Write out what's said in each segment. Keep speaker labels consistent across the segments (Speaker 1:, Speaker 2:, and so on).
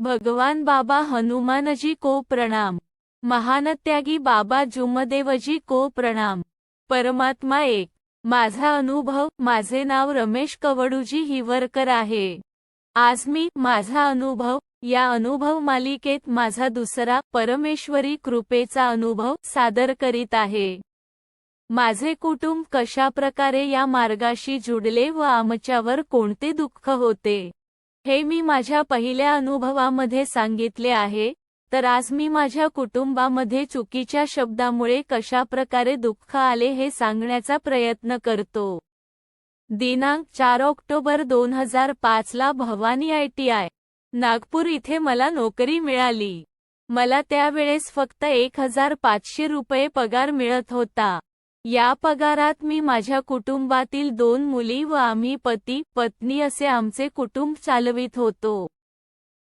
Speaker 1: भगवान बाबा हनुमानजी को प्रणाम. महानत्यागी बाबा जुमदेवजी को प्रणाम. परमात्मा एक. माझा अनुभव माझे नाव रमेश कवडूजी हिवरकर आहे. आज मी माझा अनुभव या अनुभव मालिकेत माझा दुसरा परमेश्वरी कृपेचा अनुभव सादर करीत आहे. माझे कुटुंब कशा प्रकारे या मार्गाशी जुडले व आमच्यावर कोणते दुःख होते? हे मी माझ्या पहिल्या अनुभवामध्ये सांगितले आहे तर आज मी माझ्या कुटुंबामध्ये चुकीच्या शब्दामुळे कशाप्रकारे दुःख आले हे सांगण्याचा प्रयत्न करतो. दिनांक चार ऑक्टोबर दोन हजार पाचला Bhavani I T I Nagpur इथे मला नोकरी मिळाली. मला त्यावेळेस फक्त एक हजार पाचशे रुपये पगार मिळत होता. या पगारात मी माझ्या कुटुंबातील दोन मुली व आम्ही पती पत्नी असे आमचे कुटुंब चालवित होतो.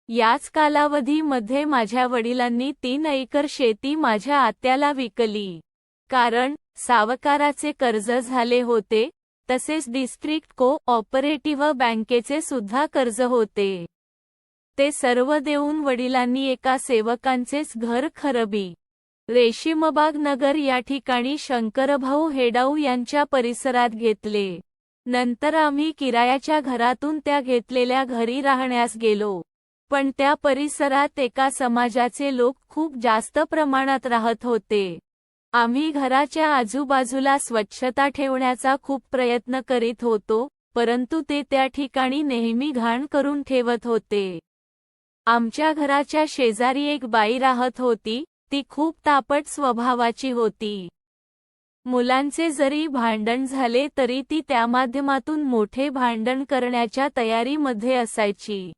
Speaker 1: याच कालावधीमध्ये माझ्या वडिलांनी तीन एकर शेती माझ्या आत्याला विकली. कारण सावकाराचे कर्ज झाले होते तसेच डिस्ट्रिक्ट को ऑपरेटिव्ह बँकेचे सुद्धा कर्ज होते. ते सर्व देऊन वडिलांनी एका सेवकांचेच घर खरबी रेशीमबाग नगर या ठिकाणी शंकरभाऊ हेडाऊ यांच्या परिसरात घेतले. नंतर आम्ही किरायाच्या घरातून त्या घेतलेल्या घरी राहण्यास गेलो. पण त्या परिसरात एका समाजाचे लोक खूप जास्त प्रमाणात राहत होते. आम्ही घराच्या आजूबाजूला स्वच्छता ठेवण्याचा खूप प्रयत्न करीत होतो परंतु ते त्या ठिकाणी नेहमी घाण करून ठेवत होते. आमच्या घराच्या शेजारी एक बाई राहत होती ती खूप तापट स्वभावाची होती. मुलांचे जरी भांडण झाले तरी ती त्या माध्यमातून मोठे भांडण करण्याच्या तयारीमध्ये असायची.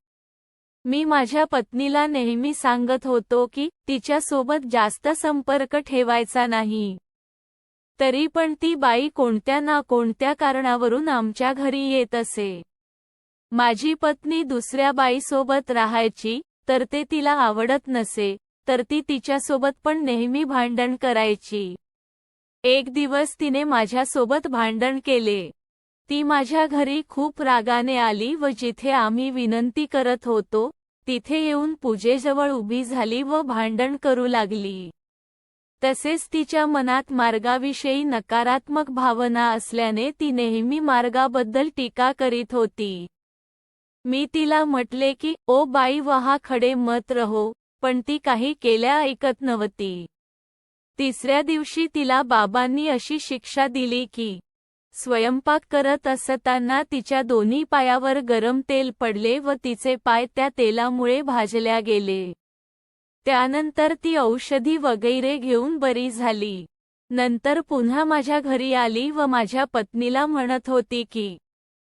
Speaker 1: मी माझ्या पत्नीला नेहमी सांगत होतो की तिच्यासोबत जास्त संपर्क ठेवायचा नाही. तरी पण ती बाई कोणत्या ना कोणत्या कारणावरून आमच्या घरी येत असे. माझी पत्नी दुसऱ्या बाईसोबत राहायची तर ते तिला आवडत नसे तर ती तिच्यासोबत पण नेहमी भांडण करायची. एक दिवस तिने माझ्यासोबत भांडण केले. ती माझ्या घरी खूप रागाने आली व जिथे आम्ही विनंती करत होतो तिथे येऊन पूजेजवळ उभी झाली व भांडण करू लागली. तसेच तिच्या मनात मार्गाविषयी नकारात्मक भावना असल्याने ती नेहमी मार्गाबद्दल टीका करीत होती. मी तिला म्हटले की ओ बाई वहा खडे मत रहो. पण ती काही केल्या ऐकत नव्हती. तिसऱ्या दिवशी तिला बाबांनी अशी शिक्षा दिली की स्वयंपाक करत असताना तिच्या दोन्ही पायावर गरम तेल पडले व तिचे पाय त्या तेलामुळे भाजल्या गेले. त्यानंतर ती औषधी वगैरे घेऊन बरी झाली. नंतर पुन्हा माझ्या घरी आली व माझ्या पत्नीला म्हणत होती की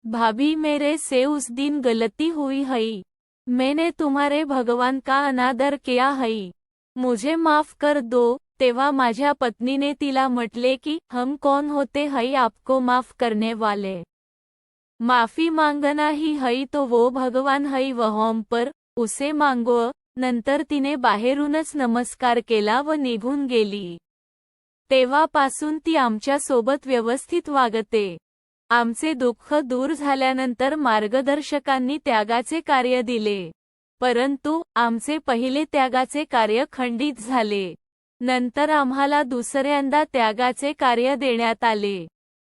Speaker 1: भाभी मेरे से उस दिन गलती हुई हई मैंने तुम्हारे भगवान का अनादर किया है। मुझे माफ कर दो तेव्हा माझ्या पत्नीने तिला म्हटले की हम कौन होते हई आपको माफ करने वाले? माफी मांगना ही हई तो वो भगवान हई वहोम पर उसे मांगो। नंतर तिने बाहेरूनच नमस्कार केला व निघून गेली. तेव्हापासून ती आमच्यासोबत व्यवस्थित वागते. आमचे दुःख दूर झाल्यानंतर मार्गदर्शकांनी त्यागाचे कार्य दिले. परंतु आमचे पहिले त्यागाचे कार्य खंडित झाले. नंतर आम्हाला दुसऱ्यांदा त्यागाचे कार्य देण्यात आले.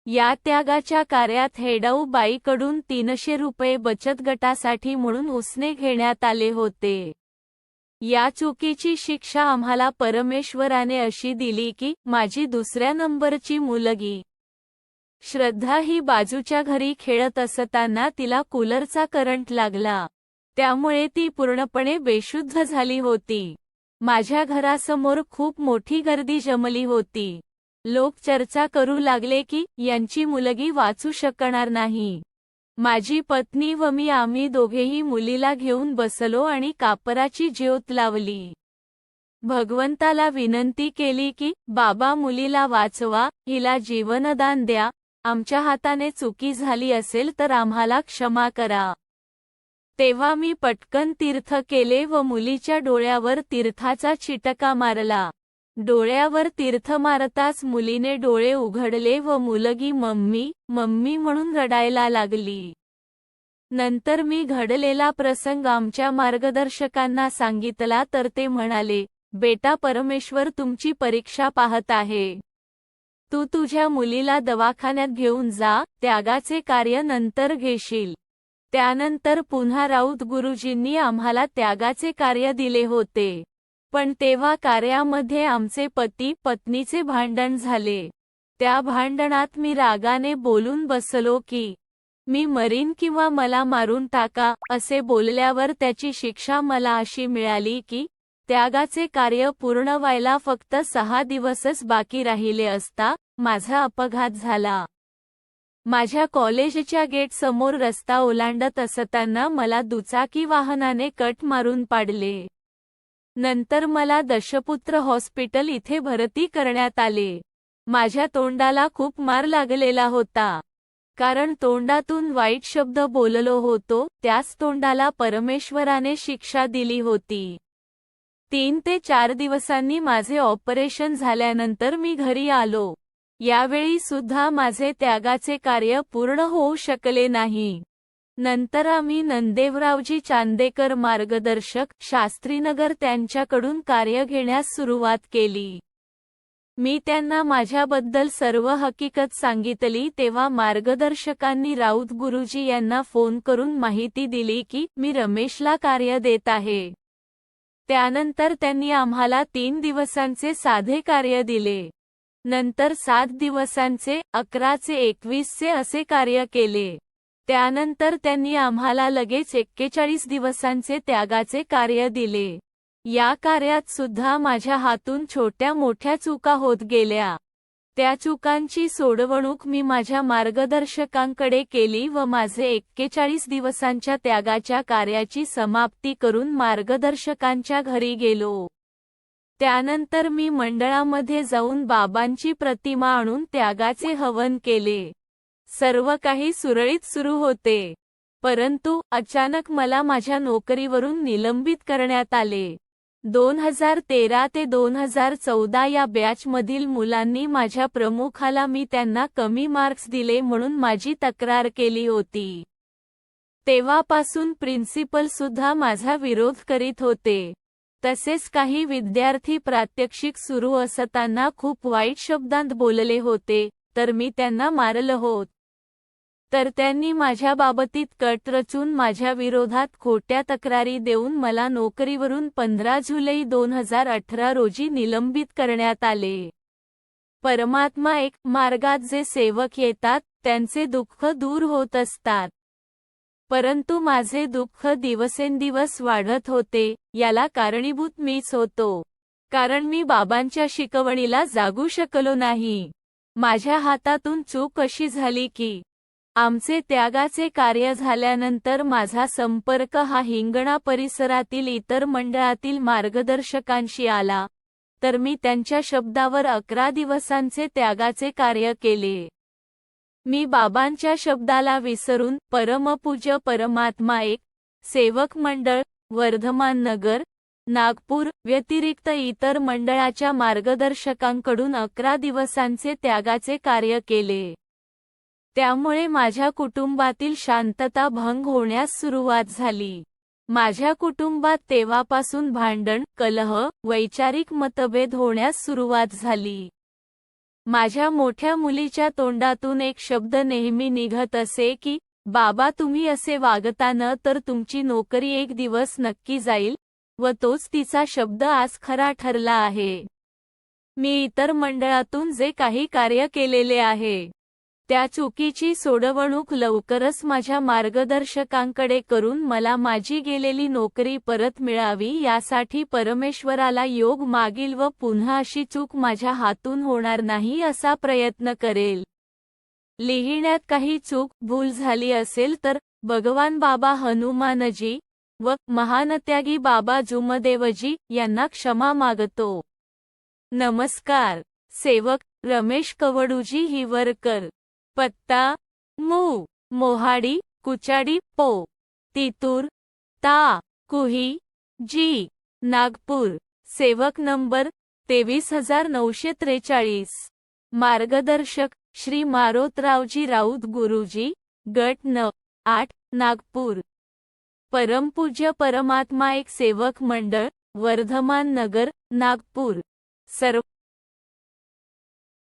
Speaker 1: या त्यागाच्या कार्यात हेडाऊ बाईकडून तीनशे रुपये बचत गटासाठी म्हणून उसने घेण्यात आले होते. या चुकीची शिक्षा आम्हाला परमेश्वराने अशी दिली की माझी दुसऱ्या नंबरची मुलगी श्रद्धा ही बाजूच्या घरी खेळत असताना तिला कूलरचा करंट लागला. त्यामुळे ती पूर्णपणे बेशुद्ध झाली होती. माझ्या घरासमोर खूप मोठी गर्दी जमली होती. लोक चर्चा करू लागले की यांची मुलगी वाचू शकणार नाही. माझी पत्नी व मी आम्ही दोघेही मुलीला घेऊन बसलो आणि कापराची ज्योत लावली. भगवंताला विनंती केली की बाबा मुलीला वाचवा हिला जीवनदान द्या आमच्या हाताने चुकी झाली असेल तर आम्हाला क्षमा करा. तेव्हा मी पटकन तीर्थ केले व मुलीच्या डोळ्यावर तीर्थाचा चिटका मारला. डोळ्यावर तीर्थ मारताच मुलीने डोळे उघडले व मुलगी मम्मी मम्मी म्हणून रडायला लागली. नंतर मी घडलेला प्रसंग आमच्या मार्गदर्शकांना सांगितला तर ते म्हणाले बेटा परमेश्वर तुमची परीक्षा पाहत आहे. तू तुझ्या मुलीला दवाखान्यात घेऊन जा त्यागाचे कार्य नंतर घेशील. त्यानंतर पुन्हा राऊत गुरुजींनी आम्हाला त्यागाचे कार्य दिले होते. पण तेव्हा कार्यामध्ये आमचे पती पत्नीचे भांडण झाले. त्या भांडणात मी रागाने बोलून बसलो की मी मरीन किंवा मला मारून टाका असे बोलल्यावर त्याची शिक्षा मला अशी मिळाली की त्यागाचे कार्य पूर्ण व्हायला फक्त सहा दिवसच बाकी राहिले असता माझा अपघात झाला. माझ्या कॉलेजच्या गेटसमोर रस्ता ओलांडत असताना मला दुचाकी वाहनाने कट मारून पाडले. नंतर मला दशपुत्र हॉस्पिटल इथे भरती करण्यात आले. माझ्या तोंडाला खूप मार लागलेला होता. कारण तोंडातून वाईट शब्द बोललो होतो त्याच तोंडाला परमेश्वराने शिक्षा दिली होती. तीन ते चार दिवसांनी माझे ऑपरेशन झाल्यानंतर मी घरी आलो. यावेळी सुद्धा माझे त्यागाचे कार्य पूर्ण होऊ शकले नाही. नंतर आम्ही नंदेवरावजी चांदेकर मार्गदर्शक शास्त्रीनगर त्यांच्याकडून कार्य घेण्यास सुरुवात केली. मी त्यांना माझ्याबद्दल सर्व हकीकत सांगितली तेव्हा मार्गदर्शकांनी राऊत गुरुजी यांना फोन करून माहिती दिली की मी रमेशला कार्य देत आहे. त्यानंतर त्यांनी आम्हाला तीन दिवसांचे साधे कार्य दिले. नंतर सात दिवसांचे अकराचे एकवीसचे असे कार्य केले. त्यानंतर त्यांनी आम्हाला लगेच एक्केचाळीस दिवसांचे त्यागाचे कार्य दिले. या कार्यात सुद्धा माझ्या हातून छोट्या मोठ्या चुका होत गेल्या. त्या चुकांची सोडवणूक मी माझ्या मार्गदर्शकांकडे केली व माझे एक्केचाळीस दिवसांच्या त्यागाच्या कार्याची समाप्ती करून मार्गदर्शकांच्या घरी गेलो. त्यानंतर मी मंडळामध्ये जाऊन बाबांची प्रतिमा आणून त्यागाचे हवन केले. सर्व काही सुरळीत सुरू होते. परंतु अचानक मला माझ्या नोकरीवरून निलंबित करण्यात आले. दोन हजार तेरा ते दोन हजार चौदा या बॅचमधील मुलांनी माझ्या प्रमुखाला मी त्यांना कमी मार्क्स दिले म्हणून माझी तक्रार केली होती. तेव्हापासून प्रिन्सिपल सुद्धा माझा विरोध करीत होते. तसेच काही विद्यार्थी प्रात्यक्षिक सुरू असताना खूप वाईट शब्दांत बोलले होते तर मी त्यांना मारलं होत. तर त्यांनी माझ्या बाबतीत कट रचून माझ्या विरोधात खोट्या तक्रारी देऊन मला नोकरीवरून पंधरा जुलै दोन हजार अठरा रोजी निलंबित करण्यात आले. परमात्मा एक मार्गात जे सेवक येतात त्यांचे दुःख दूर होत असतात. परंतु माझे दुःख दिवसेंदिवस वाढत होते याला कारणीभूत मीच होतो. कारण मी बाबांच्या शिकवणीला जागू शकलो नाही. माझ्या हातातून चूक अशी झाली की आमचे त्यागाचे कार्य झाल्यानंतर माझा संपर्क हा हिंगणा परिसरातील इतर मंडळातील मार्गदर्शकांशी आला तर मी त्यांच्या शब्दावर अकरा दिवसांचे त्यागाचे कार्य केले. मी बाबांच्या शब्दाला विसरून परमपूज्य परमात्मा एक सेवक मंडळ वर्धमान नगर नागपूर व्यतिरिक्त इतर मंडळाच्या मार्गदर्शकांकडून अकरा दिवसांचे त्यागाचे कार्य केले. त्यामुळे माझ्या कुटुंबातील शांतता भंग होण्यास सुरुवात झाली. माझ्या कुटुंबात तेव्हापासून भांडण कलह वैचारिक मतभेद होण्यास सुरुवात झाली. माझ्या मोठ्या मुलीच्या तोंडातून एक शब्द नेहमी निघत असे की बाबा तुम्ही असे वागताना तर तुमची नोकरी एक दिवस नक्की जाईल. व तोच तिचा शब्द आज खरा ठरला आहे. मी इतर मंडळातून जे काही कार्य केलेले आहे. त्या चुकीची सोडवणूक लवकरच माझ्या मार्गदर्शकांकडे करून मला माझी गेलेली नोकरी परत मिळावी यासाठी परमेश्वराला योग मागील व पुन्हा अशी चूक माझ्या हातून होणार नाही असा प्रयत्न करेल. लिहिण्यात काही चूक भूल झाली असेल तर भगवान बाबा हनुमानजी व महानत्यागी बाबा जुमदेवजी यांना क्षमा मागतो. नमस्कार. सेवक रमेश कवडूजी हिवरकर. पत्ता मू मोहाडी कुचाडी पो तितूर ता कुही जी नागपूर सेवक नंबर तेवीस हजार नऊशे त्रेचाळीस. मार्गदर्शक श्री मारोतरावजी राऊत गुरुजी गट न आठ नागपूर. परमपूज्य परमात्मा एक सेवक मंडळ वर्धमान नगर नागपूर. सर्व